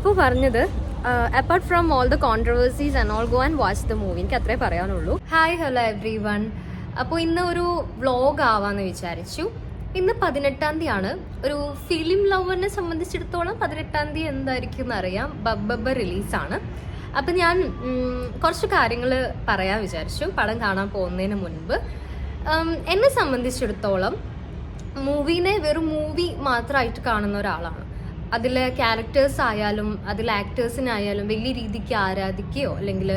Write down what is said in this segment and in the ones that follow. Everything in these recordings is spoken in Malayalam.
അപ്പോൾ പറഞ്ഞത് apart from all the controversies and all go and watch the movie എനിക്ക് അത്രേ പറയാനുള്ളൂ. ഹായ് ഹലോ എവ്രി വൺ അപ്പോൾ ഇന്ന് ഒരു വ്ളോഗ് ആവാന്ന് വിചാരിച്ചു. ഇന്ന് പതിനെട്ടാം തീയതിയാണ്. ഒരു ഫിലിം ലവറിനെ സംബന്ധിച്ചിടത്തോളം പതിനെട്ടാം തീയതി എന്തായിരിക്കും എന്നറിയാം ബബ്ബബ്ബ റിലീസാണ് അപ്പം ഞാൻ കുറച്ച് കാര്യങ്ങൾ പറയാൻ വിചാരിച്ചു. പടം കാണാൻ പോകുന്നതിന് മുൻപ്. എന്നെ സംബന്ധിച്ചിടത്തോളം മൂവീനെ വെറും മൂവി മാത്രമായിട്ട് കാണുന്ന ഒരാളാണ്. അതിലെ ക്യാരക്ടേഴ്സ് ആയാലും അതിലെ ആക്ടേഴ്സിനായാലും വലിയ രീതിക്ക് ആരാധിക്കുകയോ അല്ലെങ്കിൽ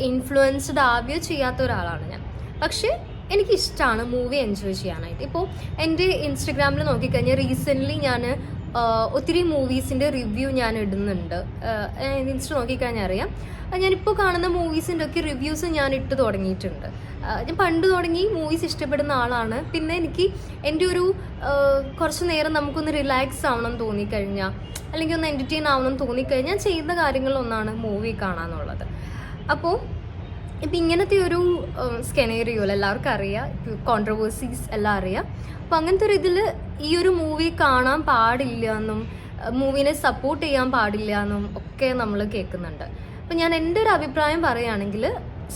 ഇൻഫ്ലുവൻസ്ഡ് ആവുകയോ ചെയ്യാത്ത ഒരാളാണ് ഞാൻ. പക്ഷേ എനിക്കിഷ്ടമാണ് മൂവി എൻജോയ് ചെയ്യാനായിട്ട്. ഇപ്പോൾ എന്റെ ഇൻസ്റ്റഗ്രാമിൽ നോക്കിക്കഴിഞ്ഞാൽ റീസെന്റ്ലി ഞാൻ ഒത്തിരി മൂവീസിന്റെ റിവ്യൂ ഞാൻ ഇടുന്നുണ്ട്. ഇൻസ്റ്റ നോക്കിക്കഴിഞ്ഞാൽ അറിയാം. ഞാനിപ്പോൾ കാണുന്ന മൂവീസിന്റെ ഒക്കെ റിവ്യൂസ് ഞാൻ ഇട്ട് തുടങ്ങിയിട്ടുണ്ട്. ഞാൻ പണ്ട് തുടങ്ങി മൂവീസ് ഇഷ്ടപ്പെടുന്ന ആളാണ്. പിന്നെ എനിക്ക് എന്റെ ഒരു കുറച്ച് നേരം നമുക്കൊന്ന് റിലാക്സ് ആവണം തോന്നിക്കഴിഞ്ഞാൽ അല്ലെങ്കിൽ ഒന്ന് എന്റർടൈൻ ആവണം തോന്നിക്കഴിഞ്ഞാൽ ചെയ്യുന്ന കാര്യങ്ങളിലൊന്നാണ് മൂവി കാണാന്നുള്ളത്. അപ്പോൾ ഇപ്പം ഇങ്ങനത്തെ ഒരു സ്കെനേറിയോ എല്ലാവർക്കും അറിയാം. കോൺട്രവേഴ്സീസ് എല്ലാം അറിയാം. അപ്പം അങ്ങനത്തെ ഒരു ഇതിൽ ഈ ഒരു മൂവി കാണാൻ പാടില്ല എന്നും മൂവിനെ സപ്പോർട്ട് ചെയ്യാൻ പാടില്ല എന്നും ഒക്കെ നമ്മൾ കേൾക്കുന്നുണ്ട്. അപ്പം ഞാൻ എന്റെ ഒരു അഭിപ്രായം പറയുകയാണെങ്കിൽ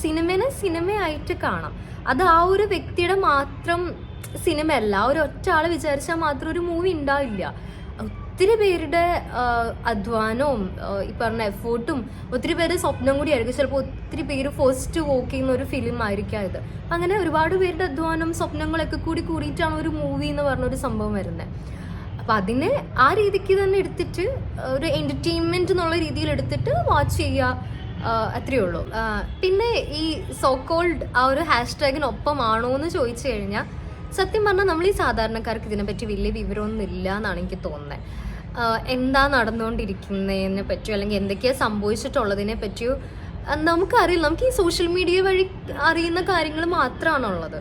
സിനിമനെ സിനിമയായിട്ട് കാണാം. അത് ആ ഒരു വ്യക്തിയുടെ മാത്രം സിനിമയല്ല. ആ ഒരു ഒറ്റ ആൾ വിചാരിച്ചാൽ മാത്രം ഒരു മൂവി ഉണ്ടാവില്ല. ഒത്തിരി പേരുടെ അധ്വാനവും ഈ പറഞ്ഞ എഫേർട്ടും ഒത്തിരി പേരുടെ സ്വപ്നം കൂടി ആയിരിക്കും ചിലപ്പോൾ ഒത്തിരി പേര് ഫസ്റ്റ് വോക്ക് ചെയ്യുന്ന ഒരു ഫിലിം ആയിരിക്കാം ഇത്. അങ്ങനെ ഒരുപാട് പേരുടെ അധ്വാനം സ്വപ്നങ്ങളൊക്കെ കൂടി കൂടിയിട്ടാണ് ഒരു മൂവി എന്ന് പറഞ്ഞ ഒരു സംഭവം വരുന്നത്. അപ്പം അതിനെ ആ രീതിക്ക് തന്നെ എടുത്തിട്ട് ഒരു എന്റർടൈൻമെന്റ് എന്നുള്ള രീതിയിൽ എടുത്തിട്ട് വാച്ച് ചെയ്യുക അത്രയേ ഉള്ളൂ. പിന്നെ ഈ സോക്കോൾഡ് കോൾഡ് ആ ഒരു ഹാഷ്ടാഗിനൊപ്പമാണോ എന്ന് ചോദിച്ചു കഴിഞ്ഞാൽ സത്യം പറഞ്ഞാൽ നമ്മൾ ഈ സാധാരണക്കാർക്ക് ഇതിനെപ്പറ്റി വലിയ വിവരമൊന്നും ഇല്ല എന്നാണ് എനിക്ക് തോന്നുന്നത്. എന്താ നടന്നുകൊണ്ടിരിക്കുന്നതിനെ പറ്റിയോ അല്ലെങ്കിൽ എന്തൊക്കെയാണ് സംഭവിച്ചിട്ടുള്ളതിനെ പറ്റിയോ നമുക്കറിയില്ല. നമുക്ക് ഈ സോഷ്യൽ മീഡിയ വഴി അറിയുന്ന കാര്യങ്ങൾ മാത്രമാണുള്ളത്.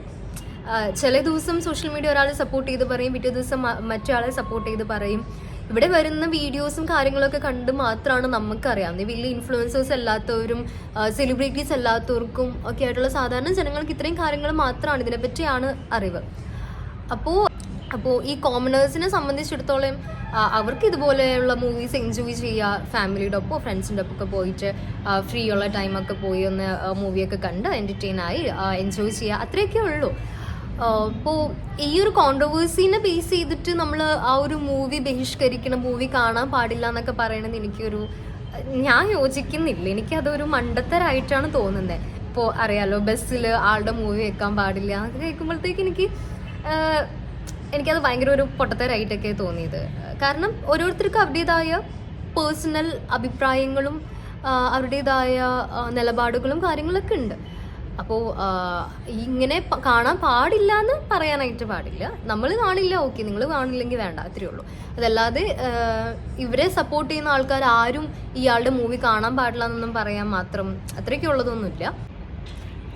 ചില ദിവസം സോഷ്യൽ മീഡിയ ഒരാളെ സപ്പോർട്ട് ചെയ്ത് പറയും പിറ്റേ ദിവസം മറ്റൊരാളെ സപ്പോർട്ട് ചെയ്ത് പറയും. ഇവിടെ വരുന്ന വീഡിയോസും കാര്യങ്ങളൊക്കെ കണ്ട് മാത്രമാണ് നമുക്കറിയാം. വലിയ ഇൻഫ്ലുവൻസേഴ്സ് അല്ലാത്തവരും സെലിബ്രിറ്റീസ് അല്ലാത്തവർക്കും ഒക്കെ ആയിട്ടുള്ള സാധാരണ ജനങ്ങൾക്ക് ഇത്രയും കാര്യങ്ങൾ മാത്രമാണ് ഇതിനെപ്പറ്റിയാണ് അറിവ്. അപ്പോൾ അപ്പോൾ ഈ കോമണേഴ്സിനെ സംബന്ധിച്ചിടത്തോളം അവർക്ക് ഇതുപോലെയുള്ള മൂവീസ് എൻജോയ് ചെയ്യുക ഫാമിലിയുടെ ഒപ്പം ഫ്രണ്ട്സിന്റെ ഒപ്പം ഒക്കെ പോയിട്ട് ഫ്രീ ഉള്ള ടൈമൊക്കെ പോയി ഒന്ന് മൂവിയൊക്കെ കണ്ട് എന്റർടൈൻ ആയി എൻജോയ് ചെയ്യുക. അത്രയൊക്കെ ഉള്ളൂ. ഇപ്പോൾ ഈ ഒരു കോൺട്രവേഴ്സീനെ ബേസ് ചെയ്തിട്ട് നമ്മൾ ആ ഒരു മൂവി ബഹിഷ്കരിക്കണം മൂവി കാണാൻ പാടില്ല എന്നൊക്കെ പറയണത് എനിക്കൊരു ഞാൻ യോജിക്കുന്നില്ല. എനിക്കതൊരു മണ്ടത്തരായിട്ടാണ് തോന്നുന്നത് ഇപ്പോൾ അറിയാലോ ബസ്സിൽ ആളുടെ മൂവി വെക്കാൻ പാടില്ല എന്നൊക്കെ കേൾക്കുമ്പോഴത്തേക്ക് എനിക്ക് എനിക്കത് ഭയങ്കര ഒരു പൊട്ടത്തരായിട്ടൊക്കെ തോന്നിയത്. കാരണം ഓരോരുത്തർക്കും അവരുടേതായ പേഴ്സണൽ അഭിപ്രായങ്ങളും അവരുടേതായ നിലപാടുകളും കാര്യങ്ങളൊക്കെ ഉണ്ട്. അപ്പോൾ ഇങ്ങനെ കാണാൻ പാടില്ല എന്ന് പറയാനായിട്ട് പാടില്ല. നമ്മൾ കാണില്ല ഓക്കെ നിങ്ങൾ കാണില്ലെങ്കിൽ വേണ്ട അത്രയേ ഉള്ളൂ. അതല്ലാതെ ഇവരെ സപ്പോർട്ട് ചെയ്യുന്ന ആൾക്കാർ ആരും ഇയാളുടെ മൂവി കാണാൻ പാടില്ല എന്നൊന്നും പറയാൻ മാത്രം അത്രയ്ക്കുള്ളതൊന്നുമില്ല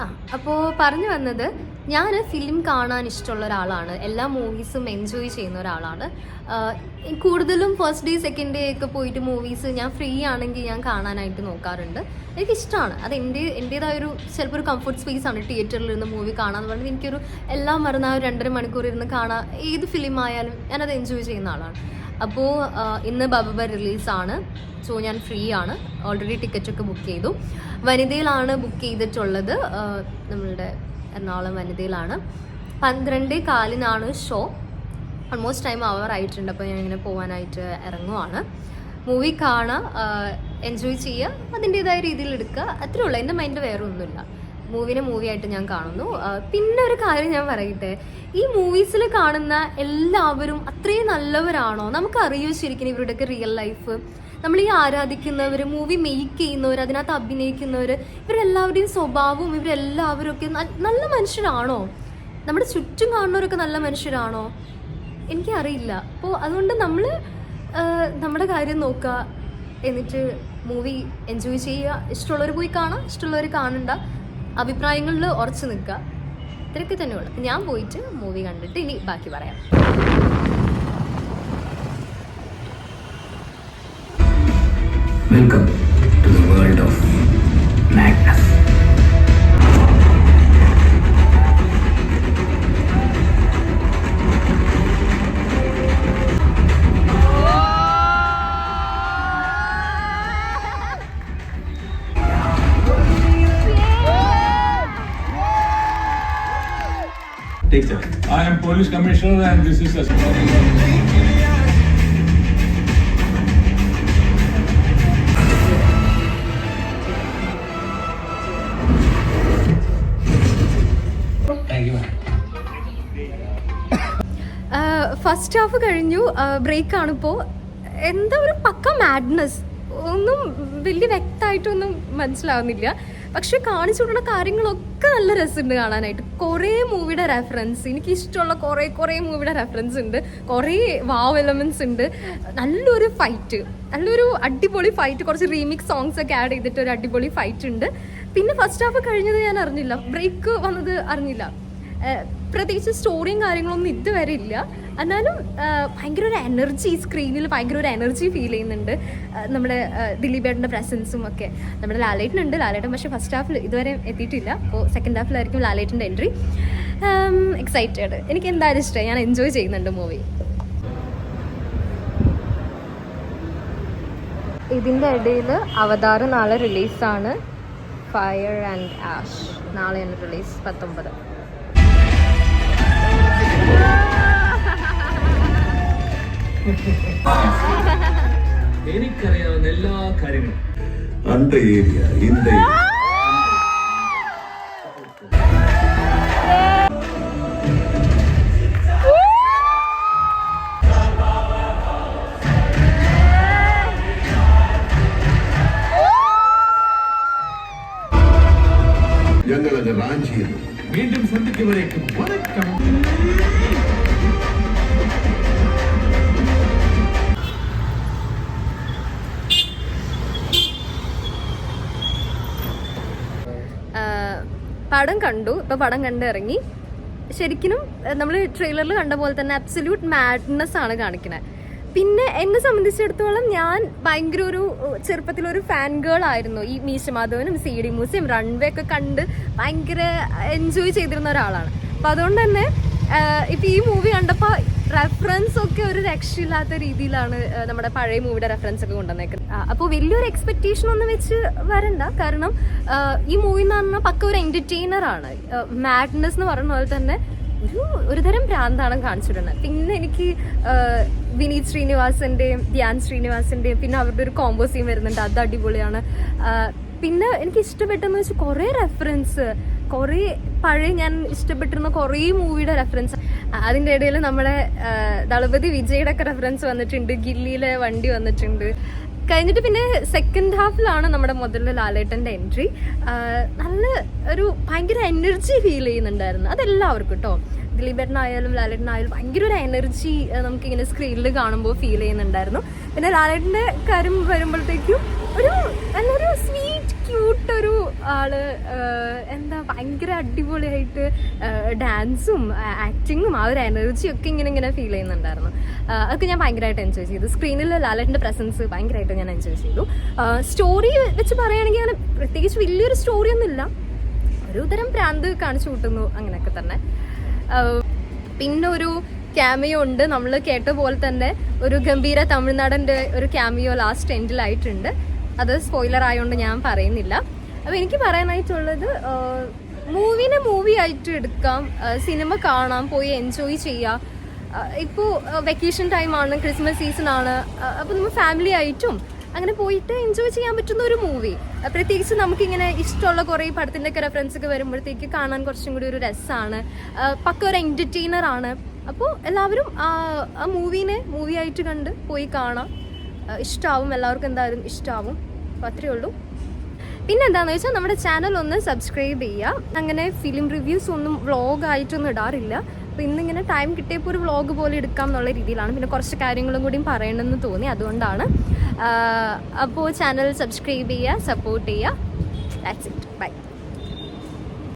ആ അപ്പോൾ പറഞ്ഞു വന്നത് ഞാൻ ഫിലിം കാണാൻ ഇഷ്ടമുള്ള ഒരാളാണ്. എല്ലാ മൂവീസും എൻജോയ് ചെയ്യുന്ന ഒരാളാണ്. കൂടുതലും ഫസ്റ്റ് ഡേ സെക്കൻഡ് ഡേ ഒക്കെ പോയിട്ട് മൂവീസ് ഞാൻ ഫ്രീ ആണെങ്കിൽ ഞാൻ കാണാനായിട്ട് നോക്കാറുണ്ട്. എനിക്കിഷ്ടമാണ് അത് എന്റെ എന്റേതായ ഒരു ചിലപ്പോൾ ഒരു കംഫർട്ട് സ്പേസ് ആണ് തിയേറ്ററിൽ ഇരുന്ന് മൂവി കാണാന്ന് പറഞ്ഞത് എനിക്കൊരു എല്ലാം മറന്ന ഒരു രണ്ടര മണിക്കൂർ ഇരുന്ന് കാണാൻ ഏത് ഫിലിം ആയാലും ഞാനത് എൻജോയ് ചെയ്യുന്ന ആളാണ്. അപ്പോൾ ഇന്ന് ബബബ റിലീസാണ്. സോ ഞാൻ ഫ്രീ ആണ് ഓൾറെഡി ടിക്കറ്റ് ഒക്കെ ബുക്ക് ചെയ്തു. വനിതയിലാണ് ബുക്ക് ചെയ്തിട്ടുള്ളത്. നമ്മളുടെ എറണാകുളം വനിതയിലാണ്. പന്ത്രണ്ട് കാലിനാണ് ഷോ ഓൾമോസ്റ്റ് ടൈം അവർ ആയിട്ടുണ്ട്. അപ്പോൾ ഞാൻ ഇങ്ങനെ പോകാനായിട്ട് ഇറങ്ങുവാണ് മൂവി കാണുക എൻജോയ് ചെയ്യുക അതിന്റെതായ രീതിയിൽ എടുക്കുക. അത്രേ ഉള്ളൂ. എന്റെ മൈൻഡ് വേറെ ഒന്നുമില്ല മൂവിനെ മൂവിയായിട്ട് ഞാൻ കാണുന്നു. പിന്നെ ഒരു കാര്യം ഞാൻ പറയട്ടെ. ഈ മൂവീസിൽ കാണുന്ന എല്ലാവരും അത്രയും നല്ലവരാണോ? നമുക്കറിയോ ശരിക്കും ഇവരുടെയൊക്കെ റിയൽ ലൈഫ് നമ്മൾ ഈ ആരാധിക്കുന്നവർ മൂവി മെയ്ക്ക് ചെയ്യുന്നവർ അതിനകത്ത് അഭിനയിക്കുന്നവർ ഇവരെല്ലാവരുടെയും സ്വഭാവവും ഇവരെല്ലാവരും ഒക്കെ നല്ല മനുഷ്യരാണോ? നമ്മുടെ ചുറ്റും കാണുന്നവരൊക്കെ നല്ല മനുഷ്യരാണോ? എനിക്കറിയില്ല. അപ്പോൾ അതുകൊണ്ട് നമ്മൾ നമ്മുടെ കാര്യം നോക്കുക എന്നിട്ട് മൂവി എൻജോയ് ചെയ്യുക. ഇഷ്ടമുള്ളവർ പോയി കാണാം ഇഷ്ടമുള്ളവർ കാണണ്ട. അഭിപ്രായങ്ങളിൽ ഉറച്ചു നിൽക്കുക. ഇത്രയൊക്കെ തന്നെ ഉള്ളു. ഞാൻ പോയിട്ട് മൂവി കണ്ടിട്ട് ഇനി ബാക്കി പറയാം. Welcome to the world of Take care. I am police commissioner and this is a... Thank you, first half കഴിഞ്ഞു. ബ്രേക്ക് ആണിപ്പോൾ എന്താ ഒരു പക്ക മാഡ്നസ് ഒന്നും വലിയ വ്യക്തമായിട്ടൊന്നും മനസ്സിലാവുന്നില്ല. പക്ഷെ കാണിച്ചു കൊടുക്കുന്ന കാര്യങ്ങളൊക്കെ നല്ല രസമുണ്ട് കാണാനായിട്ട്. കുറേ മൂവിയുടെ റെഫറൻസ് എനിക്ക് ഇഷ്ടമുള്ള കുറേ കുറേ മൂവിയുടെ റെഫറൻസ് ഉണ്ട്. കുറേ വാവ് എലമെന്റ്സ് ഉണ്ട്. നല്ലൊരു ഫൈറ്റ് നല്ലൊരു അടിപൊളി ഫൈറ്റ് കുറച്ച് റീമിക്സ് സോങ്സ് ഒക്കെ ആഡ് ചെയ്തിട്ട് ഒരു അടിപൊളി ഫൈറ്റ് ഉണ്ട്. പിന്നെ ഫസ്റ്റ് ഹാഫ് കഴിഞ്ഞത് ഞാൻ അറിഞ്ഞില്ല. ബ്രേക്ക് വന്നത് അറിഞ്ഞില്ല. പ്രത്യേകിച്ച് സ്റ്റോറിയും കാര്യങ്ങളൊന്നും ഇതുവരെ ഇല്ല. എന്നാലും ഭയങ്കര ഒരു എനർജി സ്ക്രീനിൽ ഭയങ്കര ഒരു എനർജി ഫീൽ ചെയ്യുന്നുണ്ട് നമ്മുടെ ദിലീപേട്ടന്റെ പ്രസൻസും ഒക്കെ. നമ്മുടെ ലാലേട്ടനുണ്ട് ലാലേട്ടൻ പക്ഷേ ഫസ്റ്റ് ഹാഫിൽ ഇതുവരെ എത്തിയിട്ടില്ല. അപ്പോൾ സെക്കൻഡ് ഹാഫിലായിരിക്കും ലാലേട്ടന്റെ എൻട്രി എക്സൈറ്റഡ് എനിക്ക് എന്തായാലും ഇഷ്ടമായി ഞാൻ എൻജോയ് ചെയ്യുന്നുണ്ട് മൂവി ഇതിന്റെ ഇടയിൽ അവതാർ നാളെ റിലീസാണ് ഫയർ ആൻഡ് ആഷ് നാളെയാണ് റിലീസ് പത്തൊമ്പത്. എനിക്കറിയാവുന്ന എല്ലാ കാര്യങ്ങളും அந்த ஏரியா இந்த ഞങ്ങളത് റാഞ്ചിയിൽ വീണ്ടും സന്ധിക്കുമ്പോഴേക്കും വണക്കം ആഹ് പടം കണ്ടു. ഇപ്പൊ പടം കണ്ടിറങ്ങി. ശരിക്കും നമ്മൾ ട്രെയിലറിൽ കണ്ട പോലെ തന്നെ അബ്സല്യൂട്ട് മാഡ്നെസ് ആണ് കാണിക്കുന്നത് പിന്നെ എന്നെ സംബന്ധിച്ചിടത്തോളം ഞാൻ ഭയങ്കര ഒരു ചെറുപ്പത്തിൽ ഒരു ഫാൻ ഗേൾ ആയിരുന്നു. ഈ മീശമാധവനും സി ഡി മൂസയും റൺവേ ഒക്കെ കണ്ട് ഭയങ്കര എൻജോയ് ചെയ്തിരുന്ന ഒരാളാണ്. അപ്പൊ അതുകൊണ്ട് തന്നെ ഇപ്പൊ ഈ മൂവി കണ്ടപ്പോൾ റെഫറൻസ് ഒക്കെ ഒരു രക്ഷയില്ലാത്ത രീതിയിലാണ് നമ്മുടെ പഴയ മൂവിയുടെ റെഫറൻസ് ഒക്കെ കൊണ്ടുവന്നേക്കുന്നത്. അപ്പോൾ വലിയൊരു എക്സ്പെക്ടേഷൻ ഒന്നും വെച്ച് വരണ്ട. കാരണം ഈ മൂവി എന്ന് പറഞ്ഞാൽ പക്ക ഒരു എന്റർടൈനർ ആണ്. മാഡ്നസ് എന്ന് പറയുന്ന പോലെ തന്നെ ഒരു ഒരു തരം ഭ്രാന്താണ് കാണിച്ചിരുന്നത് പിന്നെ എനിക്ക് വിനീത് ശ്രീനിവാസന്റെയും ധ്യാൻ ശ്രീനിവാസന്റെയും പിന്നെ അവരുടെ ഒരു കോമ്പോസിയും വരുന്നുണ്ട്. അത് അടിപൊളിയാണ്. പിന്നെ എനിക്ക് ഇഷ്ടപ്പെട്ടെന്ന് വെച്ചാൽ കുറേ റെഫറൻസ് കുറേ പഴയ ഞാൻ ഇഷ്ടപ്പെട്ടിരുന്ന കുറേ മൂവിയുടെ റെഫറൻസ് അതിന്റെ ഇടയിൽ നമ്മുടെ ദളപതി വിജയുടെ ഒക്കെ റെഫറൻസ് വന്നിട്ടുണ്ട് ഗില്ലിയിലെ വണ്ടി വന്നിട്ടുണ്ട്. കഴിഞ്ഞിട്ട് പിന്നെ സെക്കൻഡ് ഹാഫിലാണ് നമ്മുടെ മുതലിൽ ലാലേട്ടന്റെ എൻട്രി നല്ല ഒരു ഭയങ്കര എനർജി ഫീൽ ചെയ്യുന്നുണ്ടായിരുന്നു. അതെല്ലാവർക്കും കേട്ടോ ദിലീപേട്ടനായാലും ലാലേട്ടനായാലും ഭയങ്കര ഒരു എനർജി നമുക്കിങ്ങനെ സ്ക്രീനിൽ കാണുമ്പോൾ ഫീൽ ചെയ്യുന്നുണ്ടായിരുന്നു. പിന്നെ ലാലേട്ടന്റെ കാര്യം വരുമ്പോഴത്തേക്കും ഒരു നല്ലൊരു സ്വീറ്റ് ഒരു ആൾ എന്താ ഭയങ്കര അടിപൊളിയായിട്ട് ഡാൻസും ആക്ടിങ്ങും ആ ഒരു എനർജിയും ഒക്കെ ഇങ്ങനെ ഇങ്ങനെ ഫീൽ ചെയ്യുന്നുണ്ടായിരുന്നു. അതൊക്കെ ഞാൻ ഭയങ്കരമായിട്ട് എൻജോയ് ചെയ്തു. സ്ക്രീനിൽ ലാലറ്റിന്റെ പ്രസൻസ് ഭയങ്കരമായിട്ട് ഞാൻ എൻജോയ് ചെയ്തു. സ്റ്റോറി വെച്ച് പറയുകയാണെങ്കിൽ അങ്ങനെ പ്രത്യേകിച്ച് വലിയൊരു സ്റ്റോറി ഒന്നുമില്ല ഒരു തരം പ്രാന്ത് കാണിച്ചു കൂട്ടുന്നു അങ്ങനെയൊക്കെ തന്നെ. പിന്നെ ഒരു ക്യാമിയോ ഉണ്ട്. നമ്മൾ കേട്ട പോലെ തന്നെ ഒരു ഗംഭീര തമിഴ്നാടന്റെ ഒരു ക്യാമിയോ ലാസ്റ്റ് എൻഡിലായിട്ടുണ്ട് അത് സ്പോയിലർ ആയതുകൊണ്ട് ഞാൻ പറയുന്നില്ല. അപ്പോൾ എനിക്ക് പറയാനായിട്ടുള്ളത് മൂവിനെ മൂവി ആയിട്ട് എടുക്കാം സിനിമ കാണാം പോയി എൻജോയ് ചെയ്യാം. ഇപ്പോൾ വെക്കേഷൻ ടൈം ആണ് ക്രിസ്മസ് സീസൺ ആണ്. അപ്പോൾ നമ്മൾ ഫാമിലി ആയിട്ടും അങ്ങനെ പോയിട്ട് എൻജോയ് ചെയ്യാൻ പറ്റുന്ന ഒരു മൂവി. പ്രത്യേകിച്ച് നമുക്കിങ്ങനെ ഇഷ്ടമുള്ള കുറേ പടത്തിന്റെ ഒക്കെ റെഫറൻസ് ഒക്കെ വരുമ്പോഴത്തേക്ക് കാണാൻ കുറച്ചും കൂടി ഒരു രസമാണ് പക്ക ഒരു എന്റർടൈനർ ആണ്. അപ്പോൾ എല്ലാവരും ആ മൂവീനെ മൂവി ആയിട്ട് കണ്ട് പോയി കാണാം. ഇഷ്ടമാവും എല്ലാവർക്കും എന്തായാലും ഇഷ്ടമാവും അപ്പോൾ അത്രയേ ഉള്ളൂ. പിന്നെ എന്താണെന്ന് വെച്ചാൽ നമ്മുടെ ചാനൽ ഒന്ന് സബ്സ്ക്രൈബ് ചെയ്യുക അങ്ങനെ ഫിലിം റിവ്യൂസ് ഒന്നും വ്ളോഗ് ആയിട്ടൊന്നും ഇടാറില്ല. അപ്പോൾ ഇന്നിങ്ങനെ ടൈം കിട്ടിയപ്പോൾ ഒരു വ്ളോഗ് പോലെ എടുക്കാം എന്നുള്ള രീതിയിലാണ്. പിന്നെ കുറച്ച് കാര്യങ്ങളും കൂടിയും പറയണമെന്ന് തോന്നി അതുകൊണ്ടാണ്. അപ്പോൾ ചാനൽ സബ്സ്ക്രൈബ് ചെയ്യുക സപ്പോർട്ട് ചെയ്യുക ദാറ്റ്സ് ഇറ്റ് ബൈ